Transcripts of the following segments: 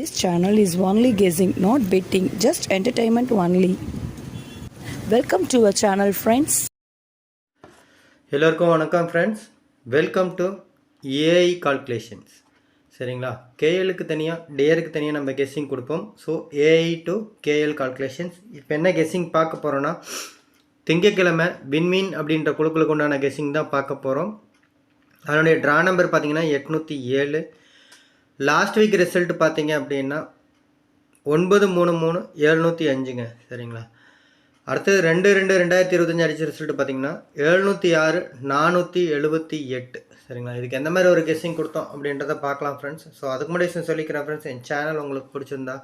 This channel is only guessing, not betting, just entertainment only. Welcome to our channel friends. எல்லோருக்கும் வணக்கம் friends welcome to AI calculations சரிங்களா? கேஎலுக்கு தனியாக டேருக்கு தனியாக நம்ம கெஸ்ஸிங் கொடுப்போம். So AI to KL calculations இப்போ என்ன கெஸ்ஸிங் பார்க்க போகிறோன்னா திங்கக்கிழமை விண்மீன் அப்படின்ற குழுக்களுக்கு உண்டான கெஸ்ஸிங் தான் பார்க்க போகிறோம் அதனுடைய ட்ரா நம்பர் பார்த்தீங்கன்னா எட்நூற்றி ஏழு. லாஸ்ட் வீக் ரிசல்ட் பார்த்தீங்க அப்படின்னா ஒன்பது மூணு மூணு ஏழ்நூற்றி அஞ்சுங்க. சரிங்களா? அடுத்தது ரெண்டு ரெண்டு ரெண்டாயிரத்தி இருபத்தஞ்சி அடிச்ச ரிசல்ட் பார்த்தீங்கன்னா எழுநூற்றி ஆறு நானூற்றி எழுபத்தி எட்டு. சரிங்களா? இதுக்கு எந்த மாதிரி ஒரு கெஸ்ஸிங் கொடுத்தோம் அப்படின்றத பார்க்கலாம் ஃப்ரெண்ட்ஸ் ஸோ அதுக்கு முன்னாடி சொல்லிக்கிறேன் ஃப்ரெண்ட்ஸ் என் சேனல் உங்களுக்கு பிடிச்சிருந்தா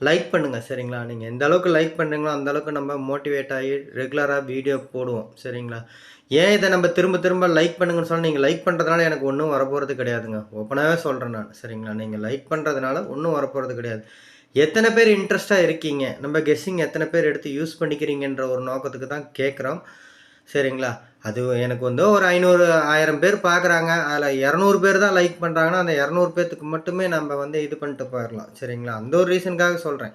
லைக் பண்ணுங்கள் சரிங்களா? நீங்கள் எந்த அளவுக்கு லைக் பண்ணுறீங்களோ அந்த அளவுக்கு நம்ம மோட்டிவேட் ஆகி ரெகுலராக வீடியோ போடுவோம் சரிங்களா? ஏன் இதை நம்ம திரும்ப திரும்ப லைக் பண்ணுங்கன்னு சொன்னால் நீங்கள் லைக் பண்ணுறதுனால எனக்கு ஒன்றும் வரப்போகிறது கிடையாதுங்க. ஓப்பனாகவே சொல்கிறேன் நான். சரிங்களா? நீங்கள் லைக் பண்ணுறதுனால ஒன்றும் வரப்போகிறது கிடையாது. எத்தனை பேர் இன்ட்ரெஸ்ட்டாக இருக்கீங்க? நம்ம கெஸ்ஸிங் எத்தனை பேர் எடுத்து யூஸ் பண்ணிக்கிறீங்கன்ற ஒரு நோக்கத்துக்கு தான் கேட்குறோம் சரிங்களா? அது எனக்கு வந்து ஒரு ஐநூறு ஆயிரம் பேர் பார்க்குறாங்க அதில் இரநூறு பேர் தான் லைக் பண்ணுறாங்கன்னா அந்த இரநூறு பேர்த்துக்கு மட்டுமே நம்ம வந்து இது பண்ணிட்டு போயிடலாம் சரிங்களா? அந்த ஒரு ரீசனுக்காக சொல்கிறேன்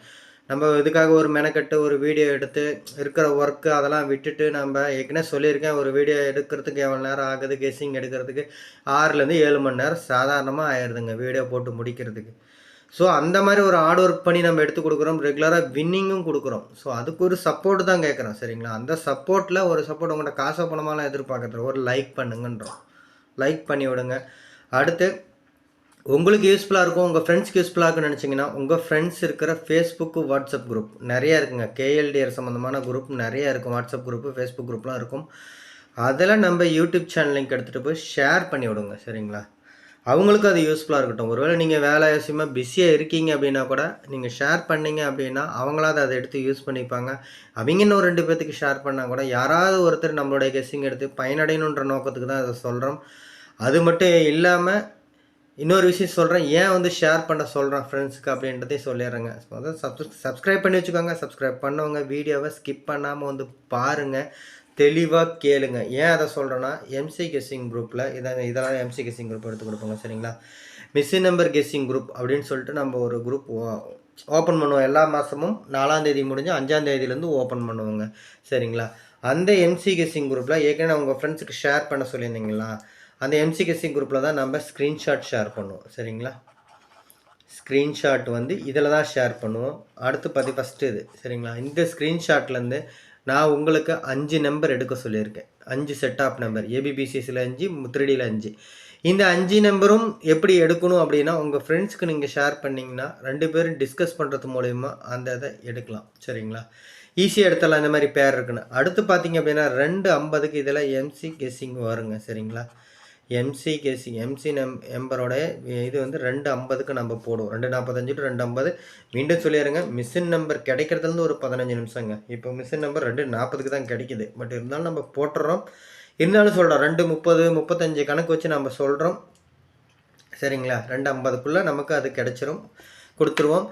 நம்ம இதுக்காக ஒரு மெனக்கட்டு ஒரு வீடியோ எடுத்து இருக்கிற ஒர்க்கு அதெல்லாம் விட்டுட்டு நம்ம ஏற்கனவே சொல்லியிருக்கேன். ஒரு வீடியோ எடுக்கிறதுக்கு எவ்வளோ நேரம் ஆகுது கெஸ்ஸிங் எடுக்கிறதுக்கு? ஆறுலேருந்து ஏழு மணி நேரம் சாதாரணமாக ஆயிடுதுங்க வீடியோ போட்டு முடிக்கிறதுக்கு. ஸோ அந்த மாதிரி ஒரு ஹார்ட் ஒர்க் பண்ணி நம்ம எடுத்து கொடுக்குறோம். ரெகுலராக வின்னிங்கும் கொடுக்குறோம். ஸோ அதுக்கு ஒரு சப்போர்ட் தான் கேட்குறோம் சரிங்களா? அந்த சப்போர்ட்டில் ஒரு சப்போர்ட் உங்கள்கிட்ட காசை பணமாலாம் எதிர்பார்க்குறது ஒரு லைக் பண்ணுங்கன்றோம். லைக் பண்ணி விடுங்க. அடுத்து உங்களுக்கு யூஸ்ஃபுல்லாக இருக்கும் உங்கள் ஃப்ரெண்ட்ஸ்க்கு யூஸ்ஃபுல்லாக இருக்குன்னு நினச்சிங்கன்னா உங்கள் ஃப்ரெண்ட்ஸ் இருக்கிற ஃபேஸ்புக்கு வாட்ஸ்அப் குரூப் நிறையா இருக்குங்க. கேஎல்டிஆர் சம்மந்தமான குரூப் நிறையா இருக்கும். வாட்ஸ்அப் குரூப்பு ஃபேஸ்புக் குரூப்லாம் இருக்கும். அதில் நம்ம யூடியூப் சேனல் லிங்க் எடுத்துகிட்டு போய் ஷேர் பண்ணி விடுங்க சரிங்களா? அவங்களுக்கும் அது யூஸ்ஃபுல்லாக இருக்கட்டும். ஒருவேளை நீங்கள் வேலை விஷயமாக பிஸியாக இருக்கீங்க அப்படின்னா கூட நீங்கள் ஷேர் பண்ணீங்க அப்படின்னா அவங்களாவது அதை எடுத்து யூஸ் பண்ணிப்பாங்க. அவங்க இன்னும் ரெண்டு பேர்த்துக்கு ஷேர் பண்ணால் கூட யாராவது ஒருத்தர் நம்மளுடைய கெஸ்ஸிங் எடுத்து பயனடையணுன்ற நோக்கத்துக்கு தான் அதை சொல்கிறோம் அது மட்டும் இல்லாமல் இன்னொரு விஷயம் சொல்கிறேன் ஏன் வந்து ஷேர் பண்ண சொல்கிறேன் ஃப்ரெண்ட்ஸுக்கு அப்படின்றதே சொல்லிடுறேங்க. அதாவது சப்ஸ் சப்ஸ்கிரைப் பண்ணி வச்சுக்கோங்க. சப்ஸ்கிரைப் பண்ணவங்க வீடியோவை ஸ்கிப் பண்ணாமல் வந்து பாருங்கள் தெளிவாக கேளுங்க. ஏன் அதை சொல்கிறேன்னா எம்சி கெஸ்ஸிங் குரூப்பில் இதான் இதெல்லாம் எம்சி கெஸ்ஸிங் குரூப் எடுத்து கொடுப்போங்க சரிங்களா? மிஸ்ஸி நம்பர் கெஸ்ஸிங் குரூப் அப்படின்னு சொல்லிட்டு நம்ம ஒரு குரூப் ஓப்பன் பண்ணுவோம். எல்லா மாதமும் நாலாந்தேதி முடிஞ்சு அஞ்சாந்தேதியிலேருந்து ஓப்பன் பண்ணுவோங்க. சரிங்களா? அந்த எம்சி கெஸ்ஸிங் குரூப்பில் ஏற்கனவே உங்கள் ஃப்ரெண்ட்ஸுக்கு ஷேர் பண்ண சொல்லியிருந்தீங்களா? அந்த எம்சி குரூப்பில் தான் நம்ம ஸ்க்ரீன்ஷாட் ஷேர் பண்ணுவோம். சரிங்களா? ஸ்க்ரீன்ஷாட் வந்து இதில் தான் ஷேர் பண்ணுவோம். அடுத்து பற்றி ஃபஸ்ட்டு இது. சரிங்களா? இந்த ஸ்க்ரீன்ஷாட்லேருந்து நான் உங்களுக்கு அஞ்சு நம்பர் எடுக்க சொல்லியிருக்கேன். அஞ்சு செட் ஆஃப் நம்பர் ஏபிபிசிஸில் அஞ்சு முத்திரடியில் அஞ்சு. இந்த அஞ்சு நம்பரும் எப்படி எடுக்கணும் அப்படின்னா உங்கள் ஃப்ரெண்ட்ஸ்க்கு நீங்கள் ஷேர் பண்ணிங்கன்னா ரெண்டு பேரும் டிஸ்கஸ் பண்ணுறது மூலயமா அந்த இதை எடுக்கலாம். சரிங்களா? ஈஸியாக எடுத்துடலாம். இந்த மாதிரி பேர் இருக்குன்னு. அடுத்து பார்த்தீங்க அப்படின்னா ரெண்டு ஐம்பதுக்கு இதில் எம்சி கெஸ்ஸிங் வருங்க. சரிங்களா? எம்சிகேசி எம்சி நம் எம்பரோட இது வந்து ரெண்டு ஐம்பதுக்கு நம்ம போடுவோம். ரெண்டு நாற்பத்தஞ்சு டு ரெண்டு ஐம்பது. மீண்டும் சொல்லிடுங்க மிஷின் நம்பர் கிடைக்கிறதுலேருந்து ஒரு பதினஞ்சு நிமிஷங்க. இப்போ மிஷின் நம்பர் ரெண்டு நாற்பதுக்கு தான் கிடைக்குது. பட் இருந்தாலும் நம்ம போட்டுறோம். இருந்தாலும் சொல்கிறோம் ரெண்டு முப்பது முப்பத்தஞ்சு கணக்கு வச்சு நம்ம சொல்கிறோம் சரிங்களா? ரெண்டு ஐம்பதுக்குள்ளே நமக்கு அது கிடச்சிரும். கொடுத்துருவோம்.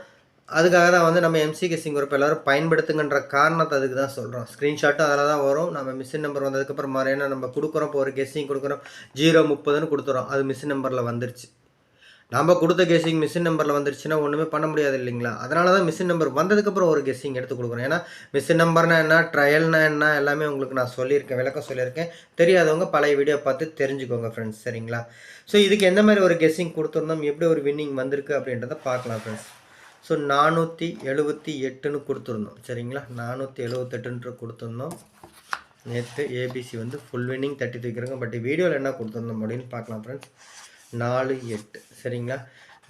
அதுக்காக தான் வந்து நம்ம எம்சி கெஸ்ஸிங் குரூப் எல்லோரும் பயன்படுத்துங்கன்ற காரணத்தை அதுக்கு தான் சொல்கிறோம் ஸ்க்ரீன்ஷாட்டும் அதில் தான் வரும். நம்ம மிஷின் நம்பர் வந்ததுக்கப்புறம் மாதிரியான நம்ம கொடுக்குறோம். இப்போ ஒரு கெஸ்ஸிங் கொடுக்குறோம். ஜீரோ முப்பதுன்னு கொடுத்துறோம். அது மிஷின் நம்பரில் வந்துருச்சு. நம்ம கொடுத்த கெஸ்ஸிங் மிஷின் நம்பரில் வந்துருச்சுன்னா ஒன்றுமே பண்ண முடியாது இல்லைங்களா? அதனால தான் மிஷின் நம்பர் வந்ததுக்கப்புறம் ஒரு கெஸ்ஸிங் எடுத்து கொடுக்குறோம். ஏன்னா மிஷின் நம்பர்னா என்ன ட்ரையல்னா என்ன எல்லாமே உங்களுக்கு நான் சொல்லியிருக்கேன் விளக்கம் சொல்லியிருக்கேன். தெரியாதவங்க பழைய வீடியோ பார்த்து தெரிஞ்சுக்கோங்க ஃப்ரெண்ட்ஸ் சரிங்களா? ஸோ இதுக்கு எந்த மாதிரி ஒரு கெஸ்ஸிங் கொடுத்துருந்தோம்? எப்படி ஒரு வின்னிங் வந்திருக்கு அப்படின்றத பார்க்கலாம் ஃப்ரெண்ட்ஸ் ஸோ நானூற்றி எழுபத்தி எட்டுன்னு கொடுத்துருந்தோம். சரிங்களா? நானூற்றி எழுபத்தெட்டுன்ற கொடுத்துருந்தோம். நேற்று ஏபிசி வந்து ஃபுல் வின்னிங் தட்டி தூக்கிறோங்க பட் வீடியோவில் என்ன கொடுத்துருந்தோம் அப்படின்னு பார்க்கலாம் ஃப்ரெண்ட்ஸ் நாலு எட்டு. சரிங்களா?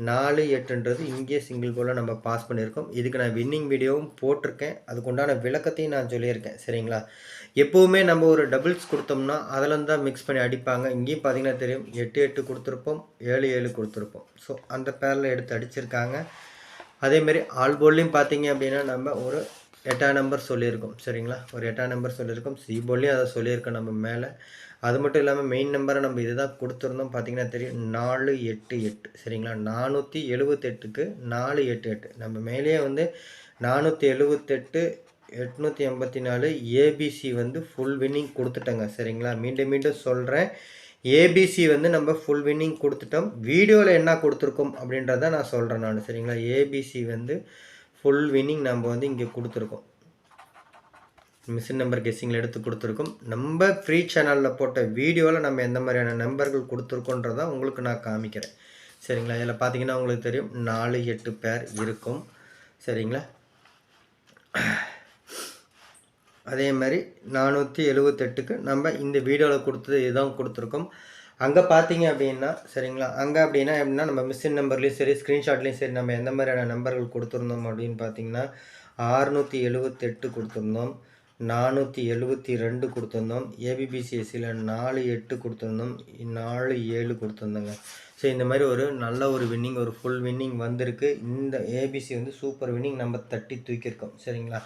நாலு எட்டுன்றது இங்கே சிங்கிள் போல் நம்ம பாஸ் பண்ணியிருக்கோம். இதுக்கு நான் வின்னிங் வீடியோவும் போட்டிருக்கேன். அதுக்குண்டான விளக்கத்தையும் நான் சொல்லியிருக்கேன். சரிங்களா? எப்போவுமே நம்ம ஒரு டபுள்ஸ் கொடுத்தோம்னா அதில் தான் மிக்ஸ் பண்ணி அடிப்பாங்க. இங்கேயும் பார்த்தீங்கன்னா தெரியும். எட்டு எட்டு கொடுத்துருப்போம். ஏழு ஏழு கொடுத்துருப்போம். ஸோ அந்த பேரில் எடுத்து அடிச்சிருக்காங்க. அதேமாரி ஆல் போல்லையும் பார்த்தீங்க அப்படின்னா நம்ம ஒரு எட்டாம் நம்பர் சொல்லியிருக்கோம். சரிங்களா? ஒரு எட்டாம் நம்பர் சொல்லியிருக்கோம். சி போல்லையும் அதை சொல்லியிருக்கோம் நம்ம மேலே. அது மட்டும் இல்லாமல் மெயின் நம்பரை நம்ம இதுதான் கொடுத்துருந்தோம். பார்த்தீங்கன்னா தெரியும் நாலு எட்டு எட்டு. சரிங்களா? நானூற்றி எழுபத்தெட்டுக்கு நாலு எட்டு எட்டு. நம்ம மேலேயே வந்து நானூற்றி எழுபத்தெட்டு எட்நூற்றி எண்பத்தி நாலு ஏபிசி வந்து ஃபுல் வின்னிங் கொடுத்துட்டேங்க. சரிங்களா? மீண்டும் மீண்டும் சொல்கிறேன் ஏபிசி வந்து நம்ம ஃபுல் வின்னிங் கொடுத்துட்டோம். வீடியோவில் என்ன கொடுத்துருக்கோம் அப்படின்றத நான் சொல்கிறேன் நான் சரிங்களா? ஏபிசி வந்து ஃபுல் வின்னிங் நம்ம வந்து இங்கே கொடுத்துருக்கோம். மிஷின் நம்பர் கெஸ்ஸிங்கில் எடுத்து கொடுத்துருக்கோம். நம்ம ஃப்ரீ சேனலில் போட்ட வீடியோவில் நம்ம எந்த மாதிரியான நம்பர்கள் கொடுத்துருக்கோன்றதை உங்களுக்கு நான் காமிக்கிறேன். சரிங்களா? இதில் பார்த்தீங்கன்னா உங்களுக்கு தெரியும். நாலு எட்டு பேர் இருக்கும். சரிங்களா? அதே மாதிரி நானூற்றி எழுவத்தெட்டுக்கு நம்ம இந்த வீடியோவில் கொடுத்தது இதுதான் கொடுத்துருக்கோம். அங்கே பார்த்தீங்க அப்படின்னா சரிங்களா? அங்கே அப்படின்னா எப்படின்னா நம்ம மிஷின் நம்பர்லேயும் சரி ஸ்க்ரீன்ஷாட்லேயும் சரி நம்ம எந்த மாதிரியான நம்பர்கள் கொடுத்துருந்தோம் அப்படின்னு பார்த்தீங்கன்னா ஆறுநூற்றி எழுவத்தெட்டு கொடுத்துருந்தோம் நானூற்றி எழுபத்தி ரெண்டு கொடுத்துருந்தோம் ஏபிபிசிஎஸ்சியில் நாலு எட்டு கொடுத்துருந்தோம் நாலு ஏழு கொடுத்துருந்தோங்க. ஸோ இந்த மாதிரி ஒரு நல்ல ஒரு வின்னிங் ஒரு ஃபுல் வின்னிங் வந்திருக்கு. இந்த ஏபிசி வந்து சூப்பர் வின்னிங் நம்ம தட்டி தூக்கியிருக்கோம் சரிங்களா?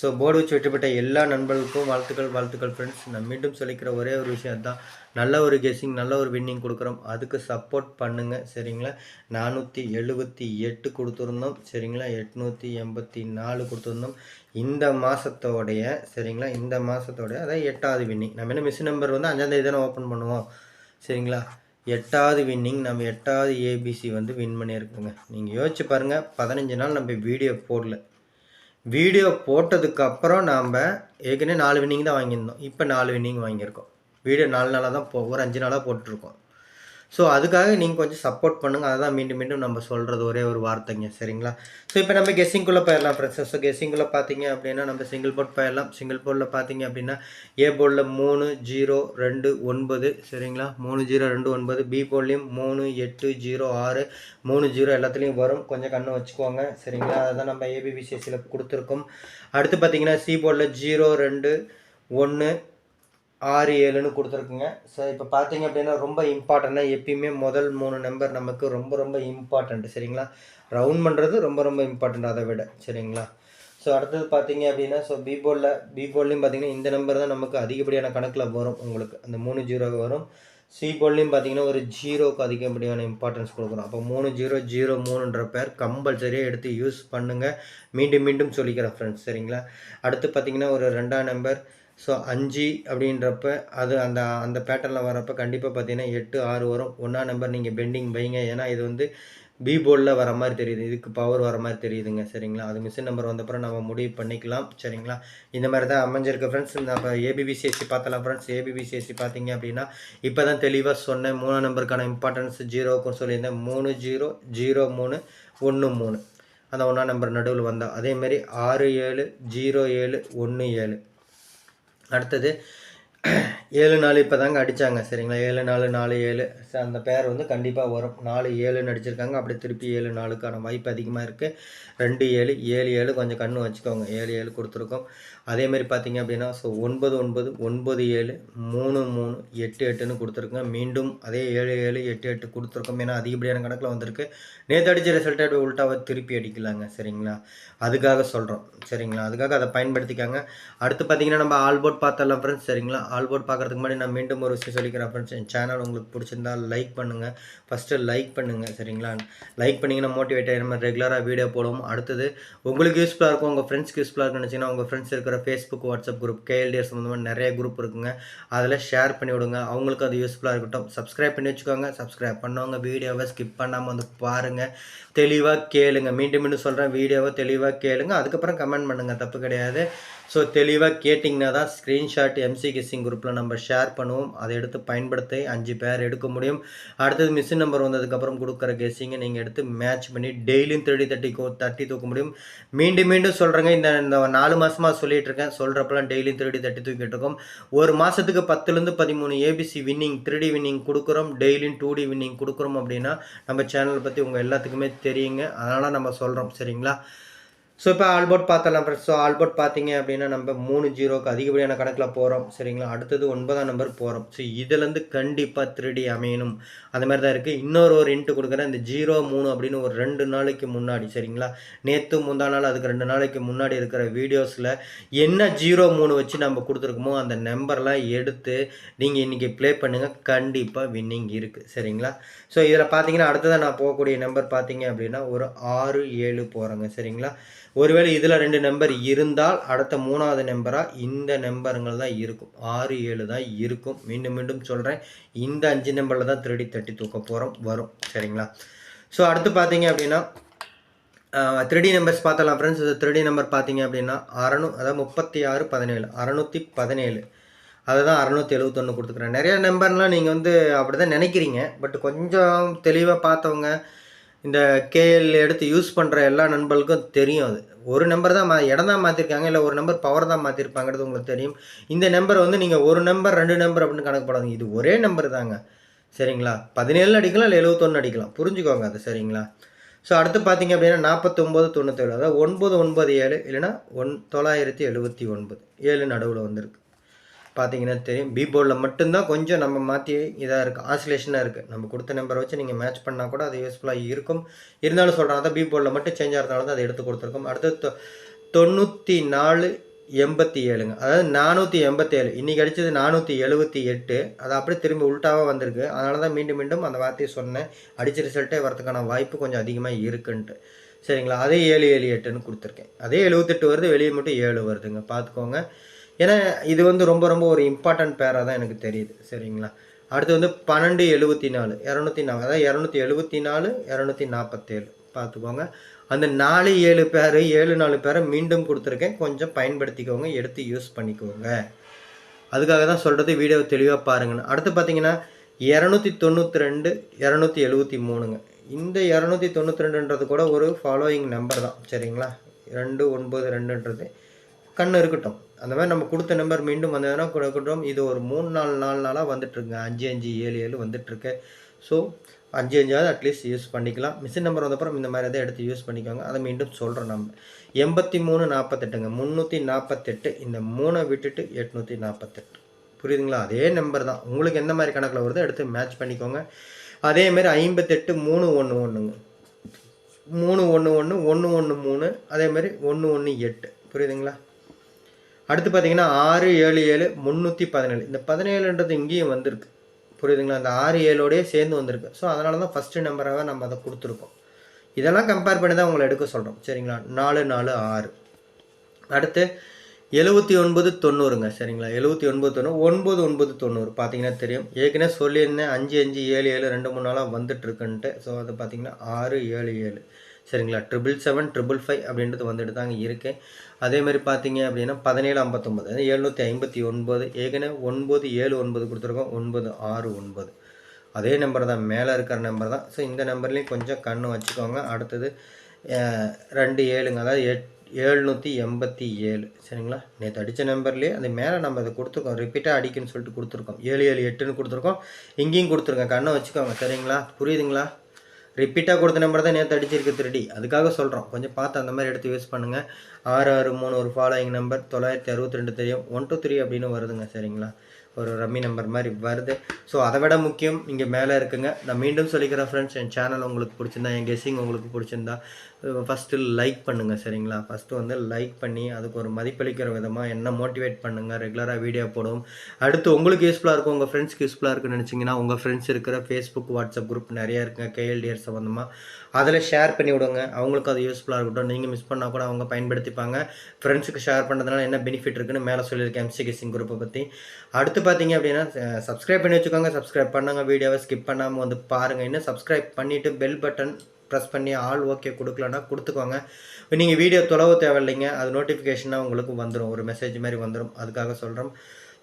ஸோ போர்டு வச்சு வெற்றி பெற்ற எல்லா நண்பர்களுக்கும் வாழ்த்துக்கள் வாழ்த்துக்கள் ஃப்ரெண்ட்ஸ் நான் மீண்டும் சொல்லிக்கிற ஒரே ஒரு விஷயம் தான் நல்ல ஒரு கெஸ்ஸிங் நல்ல ஒரு வின்னிங் கொடுக்குறோம். அதுக்கு சப்போர்ட் பண்ணுங்கள் சரிங்களா? நானூற்றி எழுபத்தி எட்டு கொடுத்துருந்தோம் சரிங்களா? எட்நூற்றி எண்பத்தி நாலு கொடுத்துருந்தோம். இந்த மாதத்தோடைய சரிங்களா? இந்த மாதத்தோடைய அதாவது எட்டாவது வின்னிங் நம்ம என்ன மிஸ் நம்பர் வந்து அஞ்சாந்தேதி தானே ஓப்பன் பண்ணுவோம் சரிங்களா? எட்டாவது வின்னிங் நம்ம எட்டாவது ஏபிசி வந்து வின் பண்ணியிருக்கோங்க. நீங்கள் யோசிச்சு பாருங்கள் பதினஞ்சு நாள் நம்ம வீடியோ போடல. வீடியோ போட்டதுக்கப்புறம் நாம் ஏற்கனவே நாலு வின்னிங் தான் வாங்கியிருந்தோம். இப்போ நாலு வின்னிங் வாங்கியிருக்கோம். வீடியோ நாலு நாளாக தான் போ ஒரு அஞ்சு நாளாக போட்டிருக்கோம். ஸோ அதுக்காக நீங்கள் கொஞ்சம் சப்போர்ட் பண்ணுங்கள் அதுதான் மீண்டும் மீண்டும் நம்ம சொல்கிறது ஒரே ஒரு வார்த்தைங்க. சரிங்களா? ஸோ இப்போ நம்ம கெஸ்ஸிங்குள்ளே போயிடலாம் ஃப்ரெண்ட்ஸ் ஸோ கெஸ்ஸிங்குள்ளே பார்த்தீங்க அப்படின்னா நம்ம சிங்கிள் போர்ட் போயிடலாம். சிங்கிள் போர்டில் பார்த்தீங்க அப்படின்னா ஏ போர்டில் மூணு ஜீரோ ரெண்டு ஒன்பது. சரிங்களா? மூணு ஜீரோ ரெண்டு ஒன்பது. பி போர்ட்லேயும் மூணு எட்டு ஜீரோ ஆறு. மூணு ஜீரோ எல்லாத்துலேயும் வரும். கொஞ்சம் கண்ணு வச்சுக்கோங்க. சரிங்களா? அதை தான் நம்ம ஏபிபிசிஎஸ்சியில் கொடுத்துருக்கோம். அடுத்து பார்த்தீங்கன்னா சி போர்டில் ஜீரோ ரெண்டு ஒன்று ஆறு ஏழுன்னு கொடுத்துருக்குங்க. ஸோ இப்போ பார்த்தீங்க அப்படின்னா ரொம்ப இம்பார்ட்டண்ட்டாக எப்பயுமே முதல் மூணு நம்பர் நமக்கு ரொம்ப ரொம்ப இம்பார்ட்டண்ட் சரிங்களா? ரவுண்ட் பண்ணுறது ரொம்ப ரொம்ப இம்பார்ட்டண்ட் அதை விட சரிங்களா? ஸோ அடுத்தது பார்த்தீங்க அப்படின்னா ஸோ பி போர்டில் பார்த்தீங்கன்னா இந்த நம்பர் தான் நமக்கு அதிகப்படியான கணக்கில் வரும் உங்களுக்கு. அந்த மூணு ஜீரோ வரும். சி பார்த்தீங்கன்னா ஒரு ஜீரோக்கு அதிகப்படியான இம்பார்ட்டன்ஸ் கொடுக்குறோம் அப்போ மூணு ஜீரோ ஜீரோ மூணுன்ற பேர் கம்பல்சரியாக எடுத்து யூஸ் பண்ணுங்கள் மீண்டும் மீண்டும் சொல்லிக்கிறேன் ஃப்ரெண்ட்ஸ் சரிங்களா? அடுத்து பார்த்தீங்கன்னா ஒரு ரெண்டாம் நம்பர் ஸோ அஞ்சு அப்படின்றப்ப அது அந்த அந்த பேட்டர்னில் வரப்போ கண்டிப்பாக பார்த்தீங்கன்னா எட்டு ஆறு வரும். ஒன்றா நம்பர் நீங்கள் பெண்டிங் பைங்க ஏன்னா இது வந்து பி போர்டில் வர மாதிரி தெரியுது. இதுக்கு பவர் வர மாதிரி தெரியுதுங்க. சரிங்களா? அது மிஷின் நம்பர் வந்தப்பறம் நம்ம முடிவு பண்ணிக்கலாம். சரிங்களா? இந்த மாதிரி தான் அமைஞ்சிருக்கு ஃப்ரெண்ட்ஸ் நம்ம ஏபிபிசிஎஸ்சி பார்த்தலாம் ஃப்ரெண்ட்ஸ் ஏபிபிசிஎஸ்சி பார்த்தீங்க அப்படின்னா இப்போ தான் தெளிவாக சொன்னேன் மூணாம் நம்பருக்கான இம்பார்ட்டன்ஸ் ஜீரோக்கும் சொல்லியிருந்தேன். மூணு ஜீரோ ஜீரோ மூணு ஒன்று மூணு. அந்த ஒன்றாம் நம்பர் நடுவில் வந்தால் அதேமாரி ஆறு ஏழு ஜீரோ ஏழு ஒன்று ஏழு. அடுத்தது ஏழு நாலு இப்போ தாங்க அடித்தாங்க சரிங்களா? ஏழு நாலு நாலு ஏழு. ச- அந்த பேர் வந்து கண்டிப்பாக வரும். நாலு ஏழுன்னு அடிச்சிருக்காங்க. அப்படியே திருப்பி ஏழு நாலுக்கான வாய்ப்பு அதிகமாக இருக்குது ரெண்டு ஏழு ஏழு ஏழு கொஞ்சம் கண்ணு வச்சுக்கோங்க. ஏழு ஏழு கொடுத்துருக்கோம். அதேமாரி பார்த்தீங்க அப்படின்னா ஸோ ஒன்பது ஒன்பது ஒன்பது ஏழு மூணு மூணு எட்டு எட்டுன்னு கொடுத்துருக்கோங்க மீண்டும் அதே ஏழு ஏழு எட்டு எட்டு கொடுத்துருக்கோம். ஏன்னா அதிகப்படியான கணக்கில் வந்திருக்கு. நேற்று அடித்த ரிசல்ட்டை உள்டாவை திருப்பி அடிக்கலாங்க சரிங்களா? அதுக்காக சொல்கிறோம் சரிங்களா? அதுக்காக அதை பயன்படுத்திக்காங்க. அடுத்து பார்த்தீங்கன்னா நம்ம ஆல்போர்ட் பார்த்தலாம் ஃப்ரெண்ட்ஸ் சரிங்களா? ஆல்போர்ட் பார்க்குறதுக்கு முன்னாடி நான் மீண்டும் ஒரு விஷயம் சொல்லிக்கிறேன் ஃப்ரெண்ட்ஸ் என் சேனல் உங்களுக்கு பிடிச்சிருந்தா லைக் பண்ணுங்கள் ஃபஸ்ட்டு லைக் பண்ணுங்கள் சரிங்களா? லைக் பண்ணிங்கன்னா மோட்டிவேட் ஆகிற மாதிரி ரெகுலராக வீடியோ போடுவோம். அடுத்தது உங்களுக்கு யூஸ்ஃபுல்லாக இருக்கும். உங்கள் ஃப்ரெண்ட்ஸ்க்கு யூஸ்ஃபுல்லாக இருக்குன்னு நினச்சிங்கன்னா உங்கள் ஃப்ரெண்ட்ஸ் இருக்கிற ஃபேஸ்புக் வாட்ஸ்அப் குரூப் கேஎல்டிஆர் சம்மந்தமாக நிறைய குரூப் இருக்குங்க. அதில் ஷேர் பண்ணி விடுங்க. அவங்களுக்கு அது யூஸ்ஃபுல்லாக இருக்கட்டும். சப்ஸ்கிரைப் பண்ணி வச்சுக்கோங்க. சப்ஸ்கிரைப் பண்ணவங்க வீடியோவை ஸ்கிப் பண்ணாமல் வந்து பாருங்கள் தெளிவாக கேளுங்க. மீண்டும் மீண்டும் சொல்கிறேன் வீடியோவை தெளிவாக கேளுங்க. அதுக்கப்புறம் கமெண்ட் பண்ணுங்கள் தப்பு கிடையாது. ஸோ தெளிவாக கேட்டிங்கன்னா தான் ஸ்க்ரீன்ஷாட் எம்சி கிஸ்ஸிங் குரூப்பில் நம்ம ஷேர் பண்ணுவோம். அதை எடுத்து பயன்படுத்தி அஞ்சு பேர் எடுக்க முடியும். அடுத்தது மிஷின் நம்பர் வந்ததுக்கப்புறம் கொடுக்குற கெஸ்ஸிங்கை நீங்கள் எடுத்து மேட்ச் பண்ணி டெய்லியும் தேடி தட்டி கோ தட்டி தூக்க முடியும். மீண்டும் மீண்டும் சொல்கிறேங்க இந்த இந்த நாலு மாதமாக சொல்லிகிட்டு இருக்கேன். சொல்கிறப்பெல்லாம் டெய்லியும் திருடி தட்டி தூக்கிட்டு இருக்கோம். ஒரு மாதத்துக்கு பத்துலேருந்து பதிமூணு ஏபிசி வின்னிங் த்ரீ வின்னிங் கொடுக்குறோம். டெய்லியும் டூ டி வின்னிங் கொடுக்குறோம் அப்படின்னா நம்ம சேனலை பற்றி உங்கள் எல்லாத்துக்குமே தெரியுங்க. அதனால் நம்ம சொல்கிறோம் சரிங்களா? ஸோ இப்போ ஆல்போர்ட் பார்த்தலாம் ஃப்ரெண்ட்ஸ் ஸோ ஆல்போர்ட் பார்த்தீங்க அப்படின்னா நம்ம மூணு ஜீரோக்கு அதிகப்படியான கணக்கில் போகிறோம் சரிங்களா? அடுத்தது ஒன்பதாம் நம்பர் போகிறோம் ஸோ இதுலேருந்து கண்டிப்பாக திருடி அமையணும். அந்த மாதிரி தான் இருக்குது இன்னொரு ஒரு இன்ட்டு கொடுக்குறேன். இந்த ஜீரோ மூணு அப்படின்னு ஒரு ரெண்டு நாளைக்கு முன்னாடி சரிங்களா? நேற்று முந்தா நாள் அதுக்கு ரெண்டு நாளைக்கு முன்னாடி இருக்கிற வீடியோஸில் என்ன ஜீரோ மூணு வச்சு நம்ம கொடுத்துருக்கோமோ அந்த நம்பர்லாம் எடுத்து நீங்கள் இன்றைக்கி ப்ளே பண்ணுங்கள் கண்டிப்பாக வின்னிங் இருக்குது சரிங்களா? ஸோ இதில் பார்த்தீங்கன்னா அடுத்ததாக நான் போகக்கூடிய நம்பர் பார்த்தீங்க அப்படின்னா ஒரு ஆறு ஏழு போகிறேங்க சரிங்களா? ஒருவேளை இதில் ரெண்டு நம்பர் இருந்தால் அடுத்த மூணாவது நம்பராக இந்த நம்பருங்கள் தான் இருக்கும். ஆறு ஏழு தான் இருக்கும். மீண்டும் மீண்டும் சொல்கிறேன் இந்த அஞ்சு நம்பரில் தான் திருடி தட்டி தூக்க போகிறோம் வரும். சரிங்களா? ஸோ அடுத்து பார்த்தீங்க அப்படின்னா த்ரீடி நம்பர்ஸ் பார்த்தலாம் ஃப்ரெண்ட்ஸ் த்ரீடி நம்பர் பார்த்தீங்க அப்படின்னா அறநூ அதாவது முப்பத்தி ஆறு பதினேழு. அறநூற்றி பதினேழு. அதை தான் அறநூற்றி எழுபத்தொன்று கொடுத்துக்குறேன் நிறைய நம்பர்லாம் நீங்கள் வந்து அப்படி தான் நினைக்கிறீங்க. பட் கொஞ்சம் தெளிவாக பார்த்தவங்க இந்த கேஎல் எடுத்து யூஸ் பண்ணுற எல்லா நண்பர்களுக்கும் தெரியும் அது. ஒரு நம்பர் தான் மா இடம் தான் மாற்றிருக்காங்க இல்லை ஒரு நம்பர் பவர் தான் மாற்றிருப்பாங்கிறது உங்களுக்கு தெரியும். இந்த நம்பர் வந்து நீங்கள் ஒரு நம்பர் ரெண்டு நம்பர் அப்படின்னு கணக்கு போடாதீங்க. இது ஒரே நம்பர் தாங்க. சரிங்களா? பதினேழு அடிக்கலாம் இல்லை எழுபத்தொன்று அடிக்கலாம். புரிஞ்சுக்கோங்க அது சரிங்களா? ஸோ அடுத்து பார்த்தீங்க அப்படின்னா நாற்பத்தொம்போது தொண்ணூற்றேழு அதாவது ஒன்பது ஒன்பது ஏழு இல்லைன்னா ஒன் தொள்ளாயிரத்தி எழுபத்தி ஒன்பது. ஏழு நடுவில் வந்திருக்கு. பார்த்தீங்கன்னா தெரியும். பி போர்டில் மட்டும்தான் கொஞ்சம் நம்ம மாற்றி இதாக இருக்குது ஆசிலேஷனாக இருக்குது நம்ம கொடுத்த நம்பரை வச்சு நீங்கள் மேட்ச் பண்ணால் கூட அது யூஸ்ஃபுல்லாக இருக்கும். இருந்தாலும் சொல்கிறாங்க தான் பி போர்டில் மட்டும் சேஞ்ச் ஆகிறதுனால தான் அதை எடுத்து கொடுத்துருக்கோம். அடுத்து தொ- தொண்ணூற்றி நாலு எண்பத்தி ஏழுங்க. அதாவது நானூற்றி எண்பத்தேழு இன்றைக்கி அடித்தது நானூற்றி எழுபத்தி எட்டு. அது அப்படியே திரும்பி உல்ட்டாவாக வந்திருக்கு. அதனால தான் மீண்டும் மீண்டும் அந்த வார்த்தையை சொன்னேன். அடித்த ரிசல்ட்டே வரதுக்கான வாய்ப்பு கொஞ்சம் அதிகமாக இருக்குன்ட்டு. சரிங்களா? அதே ஏழு ஏழு எட்டுன்னு கொடுத்துருக்கேன். அதே எழுபத்தெட்டு வருது வெளியே மட்டும் ஏழு வருதுங்க. பார்த்துக்கோங்க ஏன்னா இது வந்து ரொம்ப ரொம்ப ஒரு இம்பார்ட்டன்ட் பேராக தான் எனக்கு தெரியுது. சரிங்களா? அடுத்து வந்து பன்னெண்டு எழுபத்தி நாலு இரநூத்தி நாலு அதாவது இரநூத்தி எழுபத்தி நாலு இரநூத்தி நாற்பத்தேழு. பார்த்துக்கோங்க. அந்த நாலு ஏழு பேர் ஏழு நாலு பேரை மீண்டும் கொடுத்துருக்கேன். கொஞ்சம் பயன்படுத்திக்கோங்க எடுத்து யூஸ் பண்ணிக்கோங்க. அதுக்காக தான் சொல்கிறது வீடியோ தெளிவாக பாருங்கன்னு. அடுத்து பார்த்தீங்கன்னா இரநூத்தி தொண்ணூற்றி ரெண்டு இரநூத்தி எழுபத்தி மூணுங்க. இந்த இரநூத்தி தொண்ணூற்றி ரெண்டுன்றது கூட ஒரு ஃபாலோயிங் நம்பர் தான். சரிங்களா? ரெண்டு ஒன்பது ரெண்டுன்றது கண் இருக்கட்டும். அந்த மாதிரி நம்ம கொடுத்த நம்பர் மீண்டும் வந்ததுன்னா கொடுக்கட்டும் இது ஒரு மூணு நாலு நாலு நாளாக வந்துட்டுருங்க அஞ்சு அஞ்சு ஏழு ஏழு வந்துட்டுருக்கு. ஸோ அஞ்சு அஞ்சாவது அட்லீஸ்ட் யூஸ் பண்ணிக்கலாம். மிஷின் நம்பர் வந்தப்புறம் இந்த மாதிரி தான் எடுத்து யூஸ் பண்ணிக்கோங்க. அதை மீண்டும் சொல்கிறோம் நம்ம எண்பத்தி மூணு நாற்பத்தெட்டுங்க. முந்நூற்றி நாற்பத்தெட்டு. இந்த மூணை விட்டுட்டு எட்நூற்றி நாற்பத்தெட்டு. புரியுதுங்களா? அதே நம்பர் தான். உங்களுக்கு எந்த மாதிரி கணக்கில் வருதோ எடுத்து மேட்ச் பண்ணிக்கோங்க. அதேமாரி ஐம்பத்தெட்டு மூணு ஒன்று ஒன்றுங்க மூணு ஒன்று ஒன்று ஒன்று ஒன்று மூணு. அதேமாரி ஒன்று ஒன்று எட்டு. புரியுதுங்களா? அடுத்து பார்த்தீங்கன்னா ஆறு ஏழு ஏழு முந்நூற்றி பதினேழு. இந்த பதினேழுன்றது இங்கேயும் வந்திருக்கு. புரியுதுங்களா? அந்த ஆறு ஏழோடய சேர்ந்து வந்திருக்கு. ஸோ அதனால தான் ஃபஸ்ட்டு நம்பராக நம்ம அதை கொடுத்துருக்கோம். இதெல்லாம் கம்பேர் பண்ணி தான் உங்களை எடுக்க சொல்கிறோம் சரிங்களா? நாலு நாலு ஆறு. அடுத்து எழுபத்தி ஒன்பது தொண்ணூறுங்க. சரிங்களா? எழுபத்தி ஒன்பது தொண்ணூறு. ஒன்பது ஒன்பது தொண்ணூறு. பார்த்தீங்கன்னா தெரியும். ஏற்கனவே சொல்லியிருந்தேன். அஞ்சு அஞ்சு ஏழு ஏழு ரெண்டு மூணு நாளாக வந்துட்டுருக்குன்ட்டு. ஸோ அது பார்த்தீங்கன்னா ஆறு ஏழு ஏழு. சரிங்களா? ட்ரிபிள் செவன் ட்ரிபிள் ஃபைவ் அப்படின்றது வந்துட்டு தாங்க இருக்குது அதே மாதிரி பார்த்தீங்க அப்படின்னா பதினேழு ஐம்பத்தொம்பது அதாவது எழுநூற்றி ஐம்பத்தி ஒன்பது ஏற்கனவே ஒன்பது ஏழு ஒன்பது கொடுத்துருக்கோம். ஒன்பது ஆறு ஒன்பது. அதே நம்பர் தான் மேலே இருக்கிற நம்பர் தான். ஸோ இந்த நம்பர்லேயும் கொஞ்சம் கண்ணு வச்சுக்கோங்க. அடுத்தது ரெண்டு ஏழுங்க. அதாவது எட் ஏழ்நூற்றி எண்பத்தி ஏழு. சரிங்களா? நேற்று அடித்த நம்பர்லேயே அந்த மேலே நம்ம அதை கொடுத்துருக்கோம். ரிப்பீட்டாக அடிக்குன்னு சொல்லிட்டு கொடுத்துருக்கோம். ஏழு ஏழு எட்டுன்னு கொடுத்துருக்கோம். இங்கேயும் கொடுத்துருக்கோம் கண்ணை வச்சுக்கோங்க. சரிங்களா? புரியுதுங்களா? ரிப்பீட்டாக கொடுத்த நம்பர் தான் நேற்று அடிச்சிருக்கு திருடி. அதுக்காக சொல்கிறோம் கொஞ்சம் பார்த்து அந்த மாதிரி எடுத்து யூஸ் பண்ணுங்கள் ஆறு ஆறு மூணு ஒரு ஃபாலோயிங் நம்பர் தொள்ளாயிரத்தி அறுபத்தி ரெண்டு தெரியும். ஒன் டூ த்ரீ அப்படின்னு வருதுங்க. சரிங்களா? ஒரு ரம்மி நம்பர் மாதிரி வருது. ஸோ அதை விட முக்கியம் இங்கே மேலே இருக்குங்க. நான் மீண்டும் சொல்லிக்கிறேன் ஃப்ரெண்ட்ஸ் என் சேனல் உங்களுக்கு பிடிச்சிருந்தா என் கெஸ்ஸிங் உங்களுக்கு பிடிச்சிருந்தா ஃபஸ்ட்டு லைக் பண்ணுங்கள் சரிங்களா? ஃபஸ்ட்டு வந்து லைக் பண்ணி அதுக்கு ஒரு மதிப்பளிக்கிற விதமாக என்ன மோட்டிவேட் பண்ணுங்கள் ரெகுலராக வீடியோ போடும். அடுத்து உங்களுக்கு யூஸ்ஃபுல்லாக இருக்கும் உங்கள் ஃப்ரெண்ட்ஸ்க்கு யூஸ்ஃபுல்லாக இருக்குன்னு நினச்சிங்கன்னா உங்கள் ஃப்ரெண்ட்ஸ் இருக்கிற ஃபேஸ்புக் வாட்ஸ்அப் குரூப் நிறையா இருக்குங்க. கேஎல்டிஆர் சம்மந்தமாக அதில் ஷேர் பண்ணி விடுங்க. அவங்களுக்கும் அது யூஸ்ஃபுல்லாக இருக்கட்டும். நீங்கள் மிஸ் பண்ணால் கூட அவங்க பயன்படுத்திப்பாங்க. ஃப்ரெண்ட்ஸுக்கு ஷேர் பண்ணுறதுனால என்ன பெனிஃபிட் இருக்குன்னு மேலே சொல்லியிருக்கேன் எம்சி கிசிங் குரூப்பை பற்றி அடுத்து பார்த்தீங்க அப்படின்னா சப்ஸ்கிரைப் பண்ணி வச்சுக்கோங்க. சப்ஸ்கிரைப் பண்ணுங்கள் வீடியோவை ஸ்கிப் பண்ணாமல் வந்து பாருங்கள் இன்னும் சப்ஸ்கிரைப் பண்ணிவிட்டு பெல் பட்டன் ப்ரெஸ் பண்ணி ஆல் ஓகே கொடுக்கலன்னா கொடுத்துக்கோங்க. நீங்கள் வீடியோ தொலைவு தேவையில்லைங்க. அது நோட்டிஃபிகேஷனாக உங்களுக்கு வந்துடும் ஒரு மெசேஜ் மாதிரி வந்துடும் அதுக்காக சொல்கிறோம்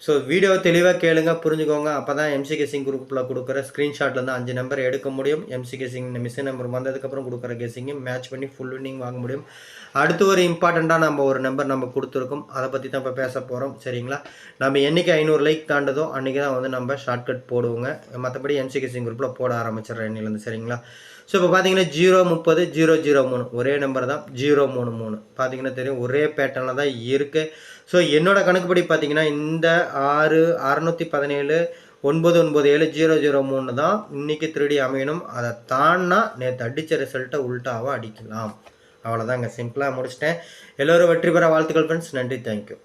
ஸோ வீடியோ தெளிவாக கேளுங்க புரிஞ்சுக்கோங்க. அப்போ தான் எம்சிகே சிங் குரூப்பில் கொடுக்குற ஸ்க்ரீன்ஷாட்டில் தான் அஞ்சு நம்பர் எடுக்க முடியும். எம்சிகே சிங் மிஷின் நம்பர் வந்ததுக்கப்புறம் கொடுக்குற கெஸிங்கும் மேட்ச் பண்ணி ஃபுல் வின்னிங் வாங்க முடியும். அடுத்து ஒரு இம்பார்ட்டண்ட்டாக நம்ம ஒரு நம்பர் நம்ம கொடுத்துருக்கோம். அதை பற்றி தான் இப்போ பேச போகிறோம் சரிங்களா? நம்ம என்றைக்கு ஐநூறு லைக் தாண்டுதோ அன்றைக்கி தான் வந்து நம்ம ஷார்ட்கட் போடுவோங்க. மற்றபடி எம்சி குரூப்பில் போட ஆரம்பிச்சிடுறேன் இன்னிலேருந்து. சரிங்களா? ஸோ இப்போ பார்த்தீங்கன்னா ஜீரோ முப்பது ஜீரோ ஜீரோ மூணு. ஒரே நம்பர் தான். ஜீரோ மூணு மூணு. பார்த்தீங்கன்னா தெரியும் ஒரே பேட்டர்னில் தான் இருக்குது ஸோ என்னோடய கணக்குப்படி பார்த்தீங்கன்னா இந்த ஆறு அறநூற்றி பதினேழு ஒன்பது ஒன்பது ஏழு ஜீரோ ஜீரோ மூணு தான் இன்றைக்கி திருடி அமையணும். அதை தாண்டினா நேற்று அடித்த ரிசல்ட்டை உல்ட்டாவாக அடிக்கலாம். அவ்வளோதாங்க சிம்பிளாக முடிச்சிட்டேன். எல்லோரும் வெற்றி பெற வாழ்த்துக்கள் ஃப்ரெண்ட்ஸ் நன்றி. தேங்க்யூ